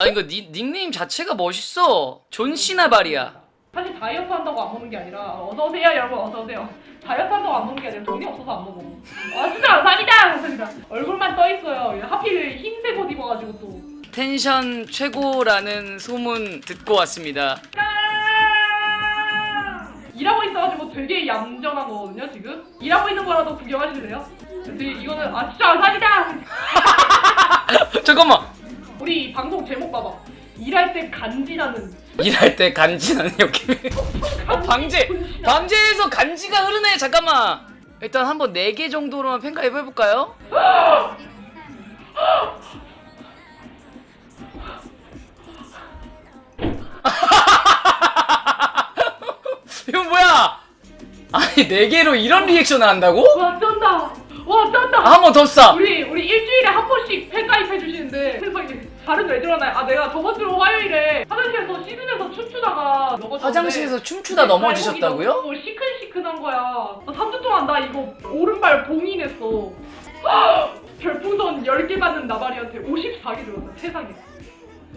아 이거 니, 닉네임 자체가 멋있어. 존시나 발이야. 사실 다이어트 한다고 안 먹는 게 아니라 어서 오세요 여러분 어서 오세요. 다이어트 한다고 안 먹는 게 아니라 돈이 없어서 안 먹어. 아 진짜 감사합니다 감사합니다. 얼굴만 떠 있어요. 하필 흰색 옷 입어가지고 또. 텐션 최고라는 소문 듣고 왔습니다. 일하고 있어가지고 되게 얌전한 거거든요 지금. 일하고 있는 거라도 구경하실래요? 되게 이거는 아 진짜 감사합니다. 잠깐만. 우리 방송 제목 봐봐. 일할 때 간지나는. 일할 때 간지나는 여기. 어, 방제. 방제에서 간지가 흐르네. 잠깐만. 일단 한번 4개 정도로만 팬가입 해볼까요? 이건 뭐야? 아니 4개로 이런 리액션을 한다고? 와 쩐다. 와 쩐다. 아, 한 번 더 쏴. 우리 우리 일주일에 한 번씩 팬가입 해주시는데 다른 왜 저러나요? 아 내가 저번 주 화요일에 화장실에서 씻으면서 춤추다가 넘어졌는데 화장실에서 춤추다 넘어지셨다고요? 너무 시큰시큰한 거야. 나 3주 동안 나 이거 오른발 봉인했어. 별풍선 10개 받는 나발이한테 54개 들었어 세상에.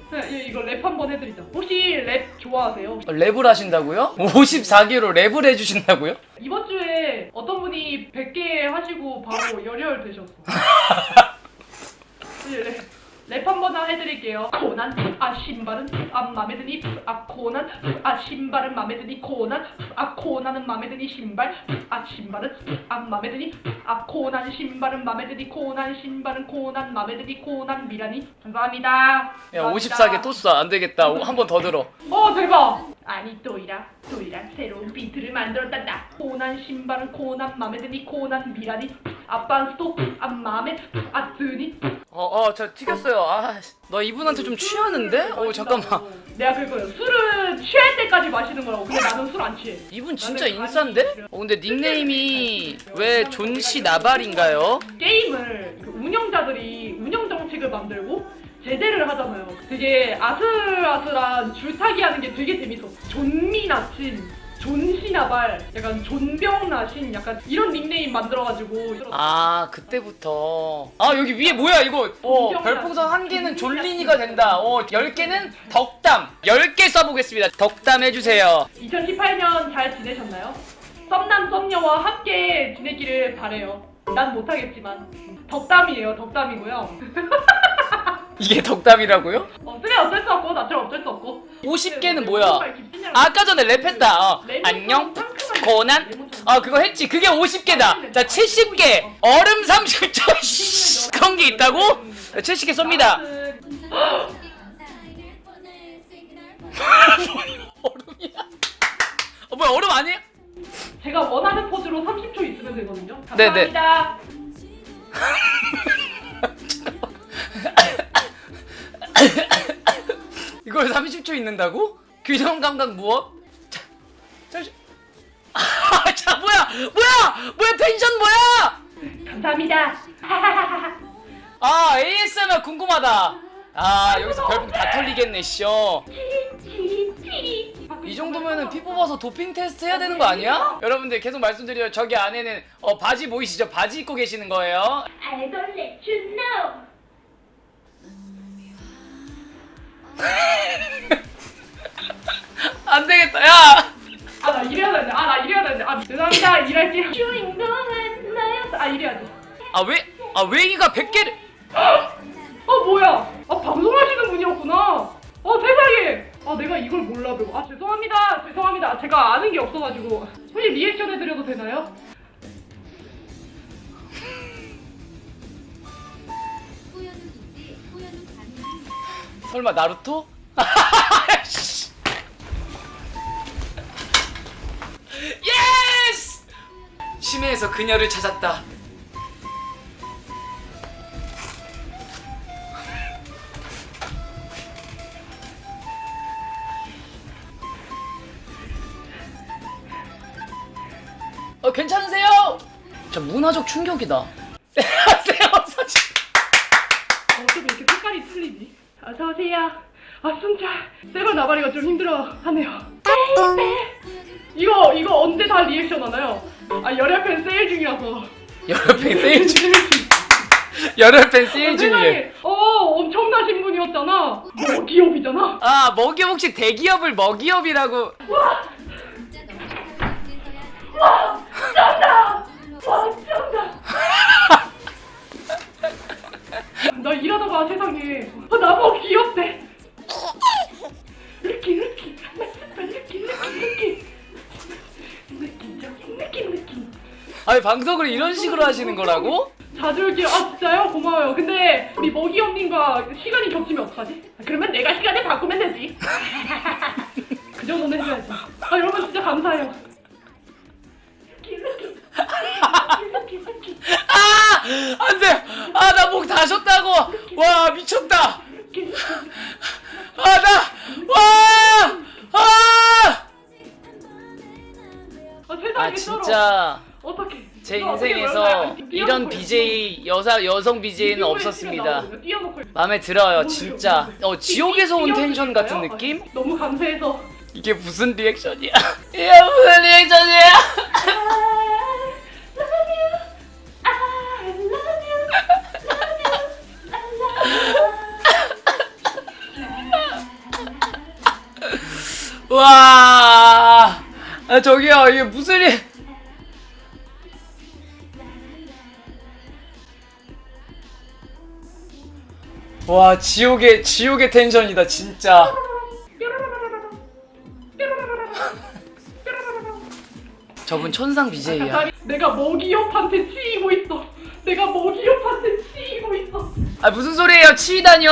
그냥 이- 이거 랩 한 번 해드리자. 혹시 랩 좋아하세요? 랩을 하신다고요? 54개로 랩을 해주신다고요? 이번 주에 어떤 분이 100개 하시고 바로 열혈 되셨어. 네, 랩 한번 해드릴게요. 코난 아 신발은 아 맘에 드니 아 코난 아 신발은 맘에 드니 코난 아 코난은 맘에 드니 신발 아 신발은 아 맘에 드니 아 코난 신발은 맘에 드니 코난 신발은 코난 맘에 드니 코난 미라니 감사합니다. 야 감사합니다. 54개 또 쏴. 안 되겠다. 한 번 더 들어. 어 대박! 아니 또이라 또이라 새로운 비트를 만들었단다 코난 신발은 코난 맘에 드니 코난 미라니 아빠는 또안 맘에 아 드니 어어 저 튀겼어요. 아너 이분한테 좀 취하는데? 어 잠깐만. 내가 그거요 술은 취할 때까지 마시는 거라고 근데 나는 술 안 취해 이분 진짜 인싸인데? 어 근데 닉네임이 왜 존시 나발인가요? 게임을 그 운영자들이 운영 정책을 만들고 제재를 하잖아요 되게 아슬아슬한 줄타기 하는 게 되게 재밌어 존미나친 존시나발 약간 존병나신 약간 이런 닉네임 만들어가지고. 아 그때부터. 아 여기 위에 뭐야 이거? 어 별풍선 한 개는 졸린이가 된다. 어 10개는 덕담. 10개 써보겠습니다. 덕담 해주세요. 2018년 잘 지내셨나요? 썸남 썸녀와 함께 지내기를 바래요. 난 못하겠지만. 덕담이에요. 덕담이고요. 이게 덕담이라고요? 어, 어쩔 수 없고 나처럼 어쩔 수 없고. 50개는 뭐야 아까 전에 랩했다 어. 안녕 고난 아 그거 했지 그게 50개다 자 70개 얼음 30초 씨, 그런 게 있다고? 70개 쏩니다 얼음이야 어 뭐야 얼음 아니야? 제가 원하는 포즈로 30초 있으면 되거든요. 네네. 감사합니다. 이걸 30초 있는다고? 규정 감각 무엇? 자, 잠시. 아, 자 뭐야? 뭐야? 뭐야 텐션 뭐야? 감사합니다. 아 ASMR 궁금하다. 아 여기서 별풍 다 털리겠네 씨어. 이 정도면은 피 뽑아서 도핑 테스트 해야 되는 거 아니야? 여러분들 계속 말씀드려요. 저기 안에는 어, 바지 보이시죠? 바지 입고 계시는 거예요. I don't let you know. 안 되겠다. 야. 아 나 이래야 되는데. 아 나 이래야 되는데. 아 죄송합니다. 일할게요. 주인공은 나였어. 아 이래야지. 아 왜? 아 외기가 100개를 어 뭐야? 아 방송하시는 분이었구나. 어 세상에. 아 내가 이걸 몰라 배고. 아 죄송합니다. 죄송합니다. 제가 아는 게 없어가지고. 혹시 리액션 해드려도 되나요? 설마 나루토? 씨. 예스! 심해에서 그녀를 찾았다. 어 괜찮으세요? 저 문화적 충격이다. 안녕하세요 사실. 어쩜 이렇게 색깔이 틀리지? 어서 오세요. 아 진짜 세발 나발이가 좀 힘들어하네요. 이거 이거 언제 다 리액션 하나요? 아 열혈팬 세일 중이라서. 여러 팬 세일 중 여러 팬 세일. 세상에. 어 엄청 엄청나신 분이었잖아. 뭐 기업이잖아. 아 먹이업 혹시 대기업을 먹이업이라고 와, 와, 나 일하다가 세상에 아, 나보고 귀엽대. 느낌 느낌 느낌 느낌 느낌 느낌적인 느낌 느낌. 아니 방송을 이런 식으로 하시는 거라고? 자주 올게요. 아 진짜요? 고마워요. 근데 우리 먹이 언님과 시간이 겹치면 어떡하지? 그러면 내가 시간을 바꾸면 되지. 그 정도는 해줘야지. 아 여러분 진짜 감사해요. 아 안돼 아나목다 쉬었다고 와 미쳤다 아나와아 아 세상에 아 진짜 어떻게 제 인생에서 이런 BJ 여사 여성 BJ는 없었습니다. 마음에 들어요 진짜. 어 지옥에서 온 텐션 같은? 느낌? 아, 너무 감사해서 이게 무슨 리액션이야? 이게 무슨 리액션이야? 와, 아 저기요 이게 무슨 일? 와 지옥의 지옥의 텐션이다 진짜. 저분 천상 BJ야. 내가 먹이업한테 치이고 있어. 내가 먹이업한테 치이고 있어. 아 무슨 소리예요? 치다뇨.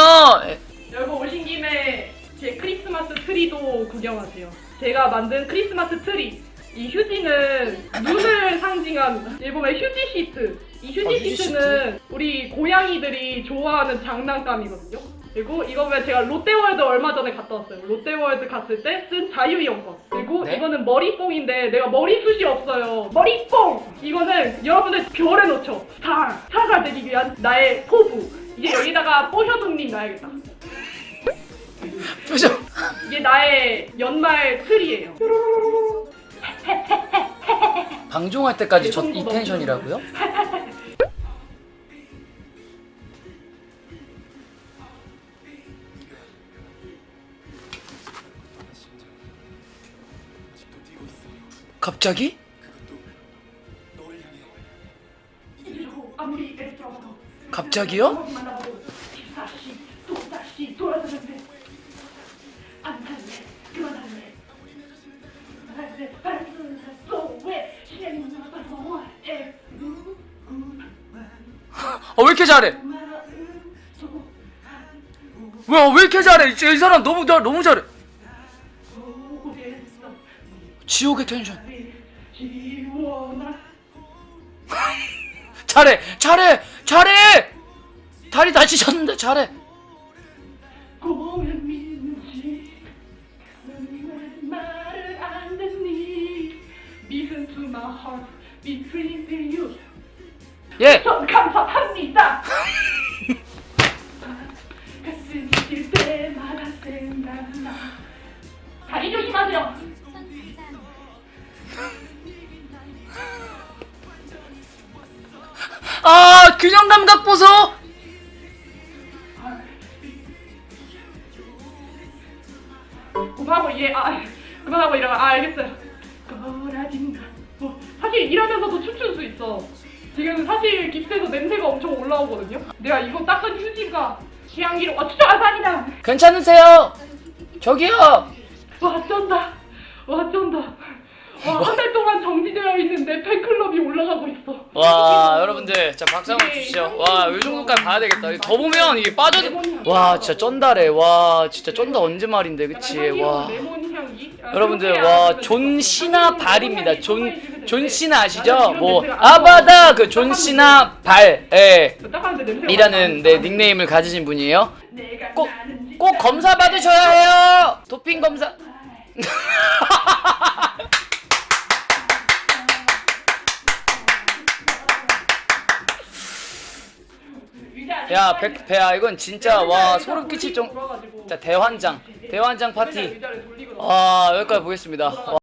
제 크리스마스 트리도 구경하세요. 제가 만든 크리스마스 트리. 이 휴지는 눈을 상징한 일본의 휴지 시트. 이 휴지 어, 휴지 시트는 우리 고양이들이 좋아하는 장난감이거든요. 그리고 이거는 제가 롯데월드 얼마 전에 갔다 왔어요. 롯데월드 갔을 때 쓴 자유이용권. 그리고 네? 이거는 머리뽕인데 내가 머리숱이 없어요. 머리뽕! 이거는 여러분들 별에 놓쳐. 스타! 스타가 되기 위한 나의 포부. 이제 여기다가 뽀셔둥님 놔야겠다. 이게 나의 연말 틀이에요. 방종할 때까지 저 이 텐션이라고요? 갑자기? 갑자기요? 어, 왜 이렇게 잘해? 왜, 왜 이렇게 잘해? 이, 이 사람 너무, 나, 너무 잘해. 지옥의 텐션. 잘해, 잘해, 잘해! 다리 다치셨는데 잘해. 예! 전 감사합니다 가슴이 뛸 때마다 생각나 다리 조심하세요 아, 균형 감각 보소! 그만하고 얘, 아, 그만하고 이러면, 아, 알겠어요. 거라진가. 뭐, 사실 일하면서도 춤출 수 있어. 지금 사실 깁스에서 냄새가 엄청 올라오거든요. 내가 이거 닦은 휴지가 향기로, 와, 진짜 아산이다. 괜찮으세요? 저기요! 와, 쩐다. 와, 쩐다. 와, 한 달 동안 정지되어 있는 내 팬클럽이 올라가고 있어. 와 여러분들 자 박수 한번 주시죠 와이 정도까지 봐야 되겠다 더 보면 이게 빠져 와 진짜 쩐다래 와 진짜 쩐다 언제 말인데 그치 와 레몬 여러분들 와 알았으면 존 시나 발입니다. 존 존 시나 아시죠? 아, 뭐 아바다! 나요. 그존 시나 발에 닦았는데 냄새가 이라는 나. 네 닉네임을 가지신 분이에요. 내가 꼭 나는지 꼭 검사 받으셔야 해요! 도핑 검사. 야 백, 배야 이건 진짜 와 소름 끼칠 정. 자 대환장. 대환장 파티. 와 여기까지 보겠습니다. 와